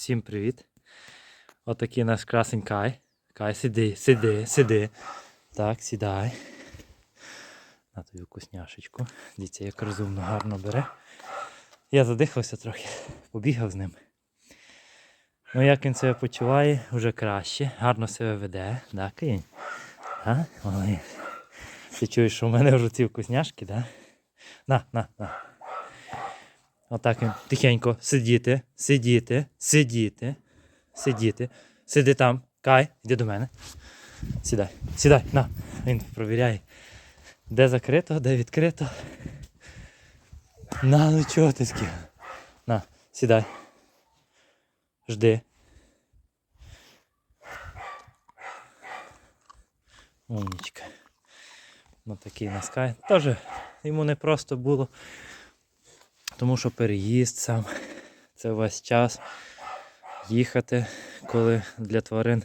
Всім привіт. Отакий наш красень Кай. Кай, сиди, сиди, сиди. Так, сідай. На тобі вкусняшечку. Дивіться, як розумно гарно бере. Я задихався трохи, побігав з ним. Ну, як він себе почуває, вже краще, гарно себе веде, да? А? Ти чуєш, що в мене вже ці вкусняшки, да? На, на, на. Отак тихенько сидіти, сидіти, сидіти, сидіти. Сиди там. Кай, йди до мене. Сідай, сідай, на. Він провіряє, де закрито, де відкрито. На, ну чого ти сків? На, сідай. Жди. Умнічка. Ну такий у нас Кай. Теж йому не просто було. Тому що переїзд сам, це весь час їхати, коли для тварин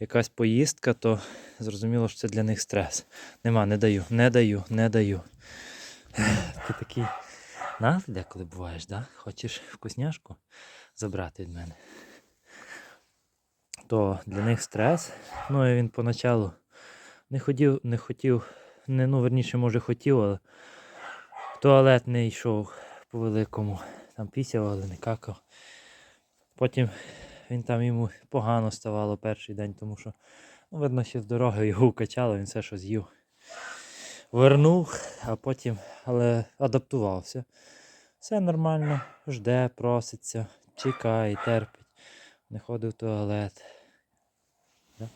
якась поїздка, то зрозуміло, що це для них стрес. Нема, не даю, не даю, не даю. Ти такий на деколи буваєш, да? Хочеш вкусняшку забрати від мене. То для них стрес. Ну і він поначалу не хотів, не хотів, не, ну верніше, може хотів, але в туалет не йшов по великому. Там пісяв, але не какав. Потім він там йому погано ставало перший день, тому що, ну, видно, ще з дороги його укачало, він все, що з'їв. Вернув, а потім, але адаптувався. Все нормально, жде, проситься, чекає, терпить. Не ходив в туалет. Да?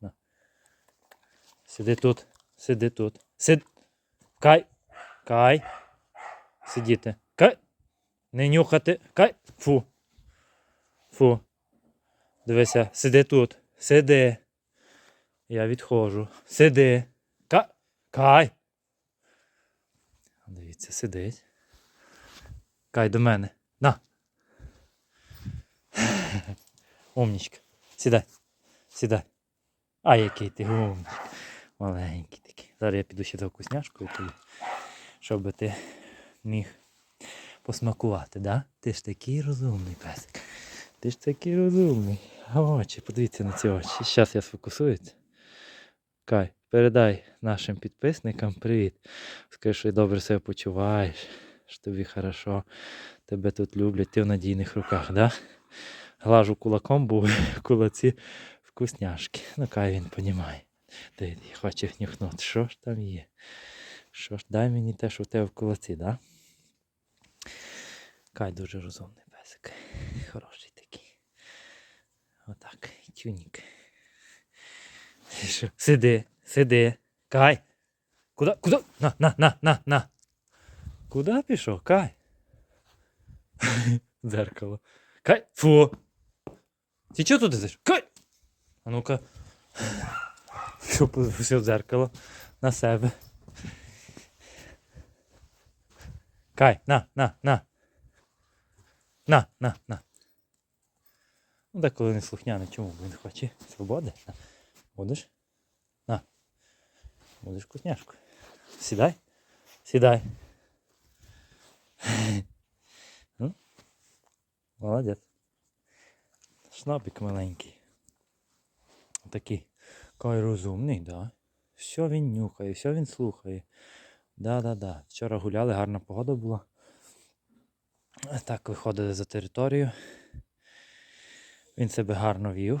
На. Сиди тут, сиди тут. Сид. Кай. Кай. Сидіти. Кай. Не нюхати. Кай. Фу. Фу. Дивися, сиди тут. Сиди. Я відходжу. Сиди. Кай. Кай. Дивіться, сидить. Кай до мене. На. Умнічка. Сідай. Сідай. А який ти умничка. Маленький такий. Зараз я піду ще за вкусняшкою тобі, щоб ти міг посмакувати, да? Ти ж такий розумний песик. Ти ж такий розумний. Очі, подивіться на ці очі. Зараз я сфокусуюся. Кай, передай нашим підписникам привіт. Скажи, що добре себе почуваєш, що тобі хорошо, тебе тут люблять, ти в надійних руках, да? Глажу кулаком, бо кулаці вкусняшки. Ну, Кай він понімає. Ти хоче нюхнути. Що ж там є? Що ж, дай мені те, що в тебе в кулаці, да? Кай дуже розумний песик. Хороший такий. Отак. Тюнік. Сиди, сиди. Кай. Куда? Куда? На, на, на, на, на. Куда пішов? Кай. Дзеркало. Кай. Фу. Ти чого тут йдеш? Кай. А ну-ка. Подивився дзеркало на себе. Кай, на, на, на. На, на, на. Ну, деколи не слухняний, чому він хоче? Свободи? На. Будеш? На. Будеш вкусняшку. Сідай. Сідай. Ну, Молодець. Шнапик маленький. Такий. Кай розумний, да. Все він нюхає, все він слухає. Да-да-да. Вчора гуляли, гарна погода була. Так, виходили за територію. Він себе гарно вів.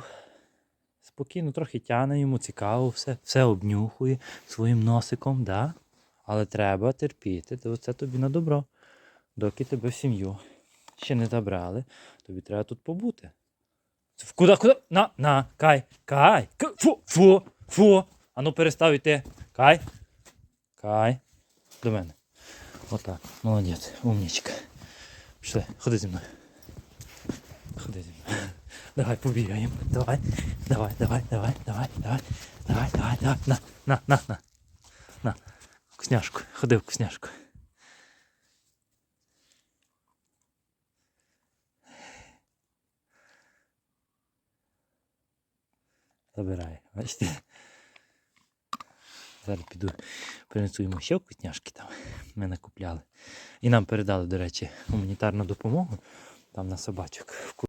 Спокійно, трохи тяне, йому цікаво, все, все обнюхує своїм носиком, да? але треба терпіти, то це тобі на добро. Доки тебе в сім'ю ще не забрали, тобі треба тут побути. В- Куди? На, на, кай, кай, фу, фу, фу. Ану перестав йти. Кай. Кай. До мене. Отак. Молодець, умнічка. Пішли, ходи зі мною. Ходи зі мною. Давай побігаємо. Давай. Давай, давай, давай, давай, давай. Давай, давай, давай. На, на, на, на. На. Вкусняшку. Ходи вкусняшку. Забирай. Бачите? Зараз піду принесу йому ще вкусняшки там. Ми накупляли. І нам передали, до речі, гуманітарну допомогу там на собачок.